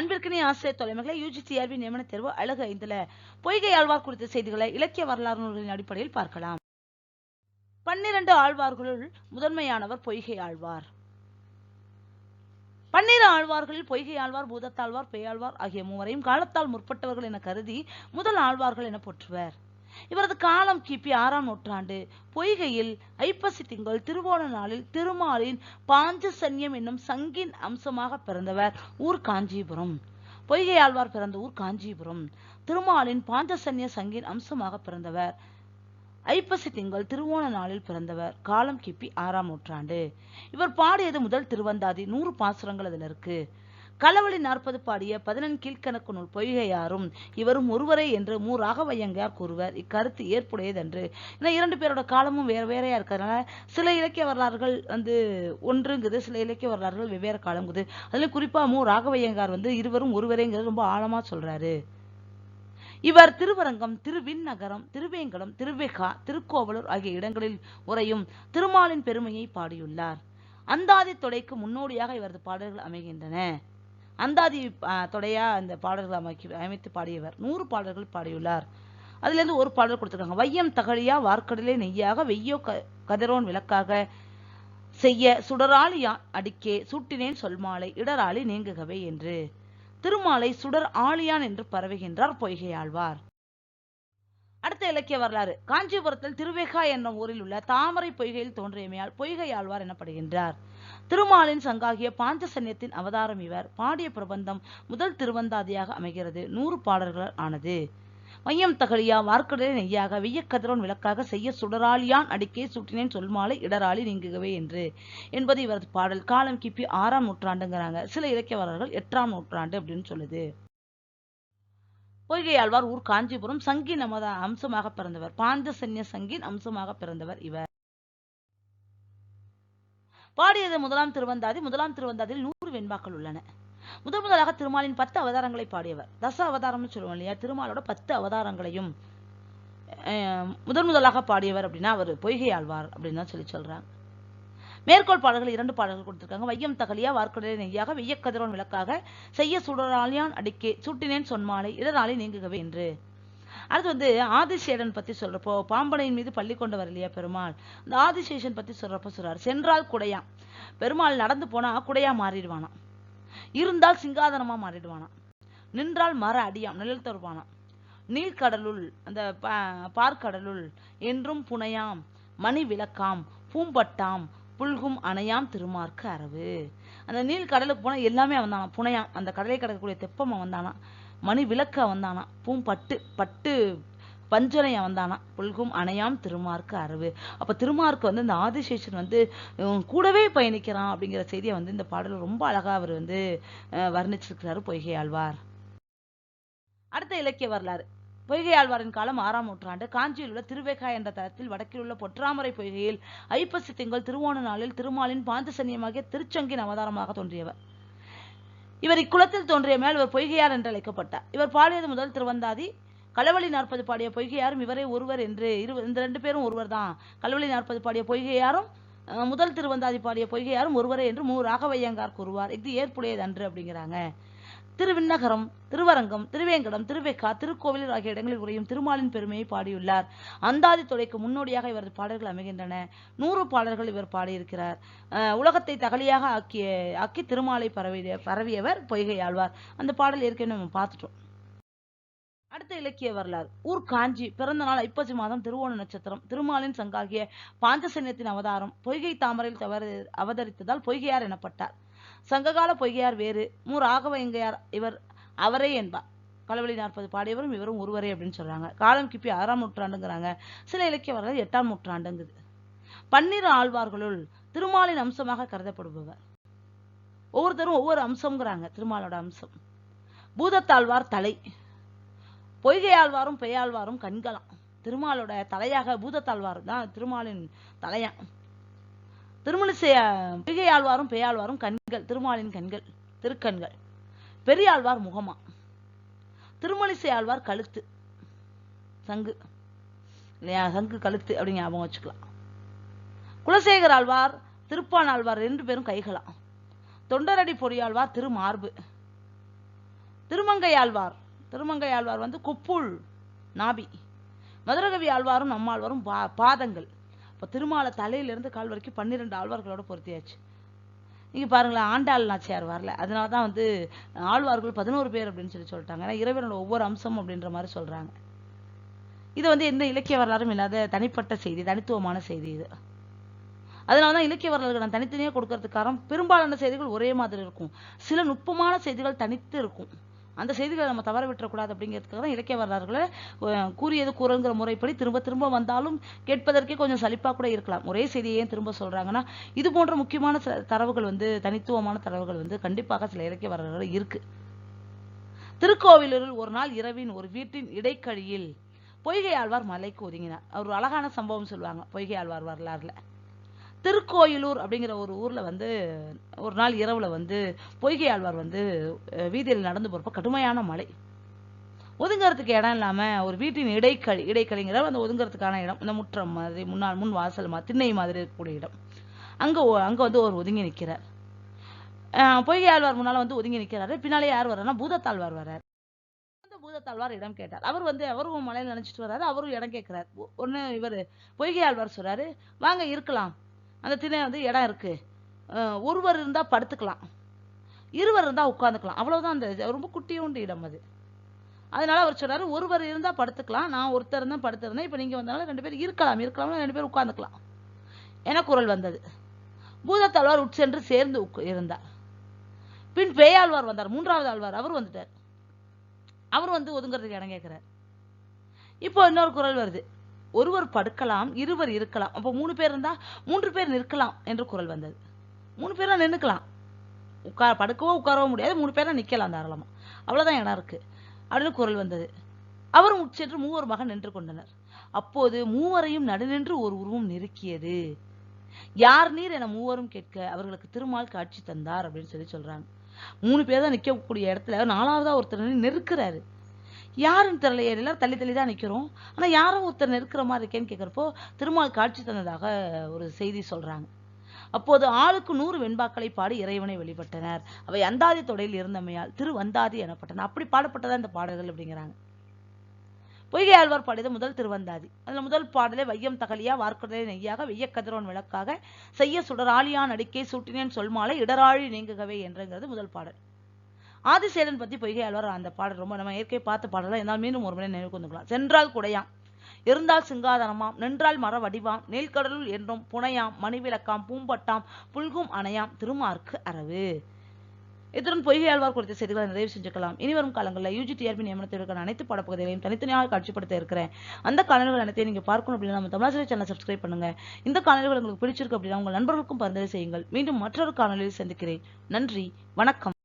அன்பிற்கினிய ஆசிரியர் தொலைமகளை யூஜிசிஆர்பி நியமன தேர்வு அழகு ஐந்துல பொய்கை ஆழ்வார் குறித்த செய்திகளை இலக்கிய வரலாறு நூல்களின் அடிப்படையில் பார்க்கலாம். பன்னிரண்டு ஆழ்வார்களுள் முதன்மையானவர் பொய்கை ஆழ்வார். பன்னிரு ஆழ்வார்களில் பொய்கை ஆழ்வார் பூதத்தாழ்வார் பேயாழ்வார் ஆகிய மூவரையும் காலத்தால் முற்பட்டவர்கள் என கருதி முதல் ஆழ்வார்கள் என போற்றுவர். இவரது காலம் கிபி ஆறாம் நூற்றாண்டு. பொய்கையில் ஐப்பசி திங்கள் திருவோண நாளில் திருமாலின் பாஞ்சசன்யம் என்னும் சங்கின் அம்சமாக பிறந்தவர் ஊர் காஞ்சிபுரம். பொய்கை ஆழ்வார் பிறந்த ஊர் காஞ்சிபுரம். திருமாலின் பாஞ்சசன்ய சங்கின் அம்சமாக பிறந்தவர். ஐப்பசி திங்கள் திருவோண நாளில் பிறந்தவர். காலம் கிபி ஆறாம் நூற்றாண்டு. இவர் பாடியது முதல் திருவந்தாதி நூறு பாசுரங்கள் அதில் இருக்குது களவழி நாற்பது பாடிய பதினெண் கீழ்கணக்கு நூல் பொய்கையாரும் இவரும் ஒருவரே என்று மு ராகவையங்கார் கூறுவர். இக்கருத்து ஏற்புடையதென்று. ஏன்னா இரண்டு பேரோட காலமும் வேற வேறையா இருக்கிறதுனால சில இலக்கிய வரலாறுகள் வந்து ஒன்றுங்குது சில இலக்கிய வரலாறுகள் வெவ்வேறு காலங்குது. அதுல குறிப்பா மு ராகவையங்கார் வந்து இருவரும் ஒருவரேங்கிறது ரொம்ப ஆழமா சொல்றாரு. இவர் திருவரங்கம் திருவிண்ணகரம் திருவேங்கடம் திருவேகா திருக்கோவலூர் ஆகிய இடங்களில் உரையும் திருமாலின் பெருமையை பாடியுள்ளார். அந்தாதி தொடைக்கு முன்னோடியாக இவரது பாடல்கள் அமைகின்றன. அந்தாதி தொடையாக தொடையா அந்த பாடல்கள் அமைக்கி அமைத்து பாடியவர். நூறு பாடல்கள் பாடியுள்ளார். அதுல இருந்து ஒரு பாடல் கொடுத்துருக்காங்க. வையம் தகழியா வார்க்கடலே நெய்யாக வெய்யோ க கதிரோன் விளக்காக செய்ய சுடராளி அடிக்கே சூட்டினேன் சொல்மாலை இடராளி நீங்குகவே என்று. திருமாலை சுடர் ஆழியான் என்று பரவுகின்றார் பொய்கை ஆழ்வார் அடுத்த இலக்கிய வரலாறு. காஞ்சிபுரத்தில் திருவேகா என்ற ஊரில் உள்ள தாமரை பொய்கையில் தோன்றியமையால் பொய்கை ஆழ்வார் எனப்படுகின்றார். திருமாலின் சங்காகிய பாஞ்சசன்யத்தின் அவதாரம் இவர். பாடிய பிரபந்தம் முதல் திருவந்தாதியாக அமைகிறது. நூறு பாடல்கள் ஆனது. மையம் தகழியா வார்க்கடலை நெய்யாக வெய்யக்கதிரோன் விளக்காக செய்ய சுடராளியான் அடிக்கே சுட்டினேன் சொல்மாலை இடராளி நீங்குகவே என்று என்பது இவரது பாடல். காலம் கிபி ஆறாம் நூற்றாண்டுங்கிறாங்க. சில இலக்கியவாளர்கள் எட்டாம் நூற்றாண்டு அப்படின்னு சொல்லுது. பொய்கை ஆழ்வார் ஊர் காஞ்சிபுரம் சங்கின் நமத அம்சமாக பிறந்தவர். பாஞ்சசன்ய சங்கின் அம்சமாக பிறந்தவர் இவர். பாடியது முதலாம் திருவந்தாதி முதலாம் திருவந்தாதியில் நூறு வெண்பாக்கள் உள்ளன. முதன் முதலாக திருமாலின் பத்து அவதாரங்களை பாடியவர். தச அவதாரம்னு சொல்லுவோம் இல்லையா? திருமாலோட பத்து அவதாரங்களையும் அஹ், முதன் முதலாக பாடியவர் அப்படின்னா அவர் பொய்கை ஆழ்வார் அப்படின்னு தான் சொல்லி சொல்றாங்க. மேற்கோள் பாடல்கள் இரண்டு பாடல்கள் கொடுத்திருக்காங்க. வையம் தகலியா வார்க்கடலை நெய்யாக வெய்யக்கதிரோன் விளக்காக செய்ய சுடராளியான் அடிக்கே சுட்டினேன் சொன்மாலை இடராளி நீங்குகவே என்று. அடுத்து வந்து ஆதிசேடன் பத்தி சொல்றப்போ பாம்பனையின் மீது பள்ளி கொண்டவர் இல்லையா பெருமாள்? இந்த ஆதிசேஷன் பத்தி சொல்றப்போ சொல்றார் சென்றால் குடையா. பெருமாள் நடந்து போனா குடையா மாறிடுவானாம். இருந்தால் சிங்காதனமா மாறிடுவானாம். நின்றால் மர அடியாம் நிழல் தருவானாம். நீழ்கடலுள் அந்த பா- பார்க்கடலுள் என்றும் புனையாம் மணி விளக்காம் பூம்பட்டாம் புல்கும் அணையாம் திருமார்க்கு அரவு. அந்த நீல் கடலுக்கு போனா எல்லாமே வந்தானா புனையாம். அந்த கடலை கடக்கக்கூடிய தெப்பம் வந்தானா மணி விளக்க வந்தானா பூம்பட்டு பட்டு பஞ்சனையா வந்தானா புல்கும் அணையாம் திருமார்க்கு அரவு அப்ப திருமார்க்கு வந்து இந்த ஆதிசேஷன் வந்து கூடவே பயணிக்கிறான் அப்படிங்கிற செய்தியை வந்து இந்த பாடல் ரொம்ப அழகா அவர் வந்து வர்ணிச்சிருக்கிறாரு பொய்கை ஆழ்வார். அடுத்த இலக்கிய வரலாறு. பொய்கை ஆழ்வாரின் காலம் ஆறாம் நூற்றாண்டு. காஞ்சியில் உள்ள திருவேகா என்ற தளத்தில் வடக்கில் உள்ள பொற்றாமரை பொய்கையில் ஐப்பசி திங்கள் திருவோண நாளில் திருமாலின் பாந்தசன்யமாகிய திருச்சங்கின் அவதாரமாக தோன்றியவர். இவர் இக்குலத்தில் தோன்றிய மேல் இவர் பொய்கையார் என்று அழைக்கப்பட்டார். இவர் பாடியது முதல் திருவந்தாதி களவழி நாற்பது பாடிய பொய்கையாரும் இவரே ஒருவர் என்று இரு இந்த ரெண்டு பேரும் ஒருவர் தான் களவழி நாற்பது பாடிய பொய்கையாரும் முதல் திருவந்தாதி பாடிய பொய்கையாரும் ஒருவரே என்று மு. ராகவையங்கார் கூறுவார். இது ஏற்புடையது அன்று அப்படிங்கிறாங்க. திருவிண்ணகரம் திருவரங்கம் திருவேங்கடம் திருவேக்கா திருக்கோவிலூர் ஆகிய இடங்களில் உரையும் திருமாலின் பெருமையை பாடியுள்ளார். அந்தாதி தொடைக்கு முன்னோடியாக இவரது பாடல்கள் அமைகின்றன. நூறு பாடல்கள் இவர் பாடியிருக்கிறார். உலகத்தை தகலியாக ஆக்கிய ஆக்கி திருமாலை பரவிய பரவியவர் பொய்கை ஆழ்வார். அந்த பாடல் ஏற்கனவே நம்ம பார்த்துட்டோம். அடுத்த இலக்கிய வரலாறு. ஊர் காஞ்சி பிறந்த நாள் ஐப்பசி மாதம் திருவோண நட்சத்திரம். திருமாலின் சங்காகிய பாஞ்சசன்யத்தின் அவதாரம். பொய்கை தாமரையில் தவறு அவதரித்ததால் பொய்கையார் எனப்பட்டார். சங்ககால பொய்கையார் வேறு மு. ராகவையங்கையார் இவர் அவரே என்பார். களவழி நாற்பது பாடியவரும் இவரும் ஒருவரே அப்படின்னு சொல்றாங்க. காலம் கிப்பி ஆறாம் நூற்றாண்டுங்கிறாங்க. சில இலக்கிய எட்டாம் நூற்றாண்டுங்குது. பன்னிரு ஆழ்வார்களுள் திருமாலின் அம்சமாக கருதப்படுபவர். ஒவ்வொருத்தரும் ஒவ்வொரு அம்சம்ங்கிறாங்க திருமாலோட அம்சம். பூதத்தாழ்வார் தலை. பொய்கையாழ்வாரும் பெயாழ்வாரும் கண்களாம். திருமாலோட தலையாக பூதத்தாழ்வார் தான் திருமாலின் தலையான் திருமலிசை பொய்கை ஆழ்வாரும் கண்கள் திருமாலின் கண்கள் திருக்கண்கள். பெரியாழ்வார் முகமா. திருமலிசை ஆழ்வார் கழுத்து. சங்கு. இல்லையா? சங்கு கழுத்து அப்படின்னு ஞாபகம் வச்சுக்கலாம். குலசேகர் ஆழ்வார் திருப்பான் ஆழ்வார் ரெண்டு பேரும் கைகளாம். தொண்டரடி பொறியாழ்வார் திருமார்பு. திருமங்கை ஆழ்வார். திருமங்கை ஆழ்வார் வந்து கொப்புள் நாபி. மதுரகவி ஆழ்வாரும் நம்மாழ்வாரும் பா பாதங்கள். இப்போ திருமாலை தலையிலேருந்து கால் வரைக்கும் பன்னிரெண்டு ஆழ்வார்களோட பொருத்தியாச்சு. நீங்க பாருங்களேன் ஆண்டாள் நாச்சியார் வரல. அதனால தான் வந்து ஆழ்வார்கள் பதினோரு பேர் அப்படின்னு சொல்லி சொல்லிட்டாங்க. ஏன்னா இறைவனோட ஒவ்வொரு அம்சம் அப்படின்ற மாதிரி சொல்றாங்க. இது வந்து எந்த இலக்கிய வரலாறும் இல்லாத தனிப்பட்ட செய்தி தனித்துவமான செய்தி இது. அதனால தான் இலக்கிய வரலாறுகள் நான் தனித்தனியாக கொடுக்கறதுக்காரம் பெரும்பாலான செய்திகள் ஒரே மாதிரி இருக்கும். சில நுட்பமான செய்திகள் தனித்து இருக்கும். அந்த செய்திகளை நம்ம தவற விட்டுறக்கூடாது அப்படிங்கிறதுக்காக தான் இலக்கிய வரலாறுகளை கூறியது கூறுங்கிற முறைப்படி திரும்ப திரும்ப வந்தாலும் கேட்பதற்கே கொஞ்சம் சலிப்பாக கூட இருக்கலாம். ஒரே செய்தியை ஏன் திரும்ப சொல்கிறாங்கன்னா இது போன்ற முக்கியமான தரவுகள் வந்து தனித்துவமான தரவுகள் வந்து கண்டிப்பாக சில இலக்கிய வரலாறுகள் இருக்குது திருக்கோவிலூரில் ஒரு நாள் இரவின் ஒரு வீட்டின் இடைக்கழியில் பொய்கை ஆழ்வார் மலைக்கு ஒதுங்கினார். அவர் ஒரு அழகான சம்பவம் சொல்லுவாங்க பொய்கை ஆழ்வார் வரலாறுல. திருக்கோயிலூர் அப்படிங்கிற ஒரு ஊரில் வந்து ஒரு நாள் இரவில் வந்து பொய்கை ஆழ்வார் வந்து வீதியில் நடந்து போகிறப்ப கடுமையான மழை. ஒதுங்கறதுக்கு இடம் இல்லாமல் ஒரு வீட்டின் இடைக்கழி இடைக்கழிங்கிற அந்த ஒதுங்கறதுக்கான இடம். இந்த முற்றம் மாதிரி முன்னாள் முன் வாசல் மா திண்ணை மாதிரி இருக்கக்கூடிய இடம். அங்கே ஒ- வந்து ஒரு ஒதுங்கி நிற்கிறார் பொய்கை ஆழ்வார் முன்னால் வந்து ஒதுங்கி நிற்கிறாரு பின்னாலே யார் வர்றாருன்னா பூதத்தாழ்வார் வர்றார். அந்த பூதத்தாழ்வார் இடம் கேட்டார். அவர் வந்து அவரும் மலையில் நினைச்சிட்டு வர்றாரு. அவரும் இடம் கேட்கிறார் ஒன்று இவர் பொய்கை ஆழ்வார் சொல்றாரு. வாங்க இருக்கலாம். அந்த திணை வந்து இடம் இருக்குது ஒருவர் இருந்தால் படுத்துக்கலாம். இருவர் இருந்தால் உட்காந்துக்கலாம் அவ்வளோதான் அந்த ரொம்ப குட்டியோண்டு இடம் அது. அதனால அவர் சொல்கிறாரு ஒருவர் இருந்தால் படுத்துக்கலாம். நான் ஒருத்தர் தான் படுத்திருந்தேன். இப்போ நீங்கள் வந்தனால ரெண்டு பேர் இருக்கலாம். இருக்கலாம் ரெண்டு பேர் உட்காந்துக்கலாம் என குரல் வந்தது. பூதத்தாழ்வார் உட்சென்று சேர்ந்து உக் இருந்தார். பின் பேயாழ்வார் வந்தார். மூன்றாவது ஆழ்வார். அவர் வந்துட்டார். அவர் வந்து ஒதுங்கிறதுக்கு இடம் கேட்குறார் இப்போ இன்னொரு குரல் வருது. ஒருவர் படுக்கலாம் இருவர் இருக்கலாம். அப்போ மூணு பேர் இருந்தா மூன்று பேர் நிற்கலாம் என்று குரல் வந்தது. மூணு பேரா நின்றுக்கலாம் உட்கார படுக்கவோ உட்காரவோ முடியாது. மூணு பேரா நிற்கலாம் தாராளமா. அவ்வளோதான் இடம் இருக்கு. அப்படின்னு குரல் வந்தது. அவரும் உட்சென்று மூவர் மகன் நின்று கொண்டனர். அப்போது மூவரையும் நடுநின்று ஒரு உருவம் நெருக்கியது. யார் நீர் என மூவரும் கேட்க அவர்களுக்கு திருமால் காட்சி தந்தார் அப்படின்னு சொல்லி சொல்றாங்க. மூணு பேர் தான் நிற்கக்கூடிய இடத்துல நாலாவதா ஒருத்தர் நெருக்கிறாரு. யாருன்னு தெரியல எல்லாரும் தள்ளி தள்ளி தான் நிற்கிறோம் ஆனால் யாரோ ஒருத்தர் நெருக்குற மாதிரி இருக்கேன்னு கேட்குறப்போ திருமால் காட்சி தந்ததாக ஒரு செய்தி சொல்றாங்க. அப்போது ஆளுக்கு நூறு வெண்பாக்களை பாடி இறைவனை வெளிப்பட்டனர் அவை அந்தாதி தொடையில் இருந்தமையால் திரு வந்தாதி எனப்பட்டன. அப்படி பாடப்பட்டதான் இந்த பாடல்கள் அப்படிங்கிறாங்க. பொய்கை ஆழ்வார் பாடியது முதல் திருவந்தாதி அதில் முதல் பாடலே வையம் தகலியா வார்க்கடலை நெய்யாக வெய்ய கதிரோன் விளக்காக செய்ய சுடராளியான் அடிக்கை சூட்டினேன் சொல்மாலை இடராழி நீங்குகவே என்றங்கிறது முதல் பாடல். ஆதிசேலன் பத்தி பொய்கை ஆழ்வார் அந்த பாடல் ரொம்ப நம்ம ஏற்கனவே பார்த்த பாடலாம் இருந்தாலும் மீண்டும் ஒரு முறை நினைவு கொண்டுக்கலாம் சென்றால் குடையாம் இருந்தால் சிங்காதனமாம் நின்றால் மர வடிவாம் நீல்கடலுள் என்றும் புனையாம் மணிவிளக்காம் பூம்பட்டாம் புல்கும் அணையாம் திருமார்க்கு அரவு இத்துடன் பொய்கை ஆழ்வார் குறித்த செய்திகளை நிறைவு செஞ்சுக்கலாம். இனி வரும் காலங்களில் யூஜி டிஆர்பி நியமனத்திற்கான அனைத்து பாடப்பகுதிகளையும் தனித்தனியாக காட்சிப்படுத்த இருக்கிறேன். அந்த காணொலிகள் அனைத்தையும் நீங்க பார்க்கணும் அப்படின்னா நம்ம தமிழாசிரியர் சேனல் சப்ஸ்கிரைப் பண்ணுங்க. இந்த காணொலிகள் உங்களுக்கு பிடிச்சிருக்கு அப்படின்னா உங்கள் நண்பர்களுக்கும் பரிந்துரை செய்யுங்கள். மீண்டும் மற்றொரு காணொலியில் சந்திக்கிறேன். நன்றி வணக்கம்.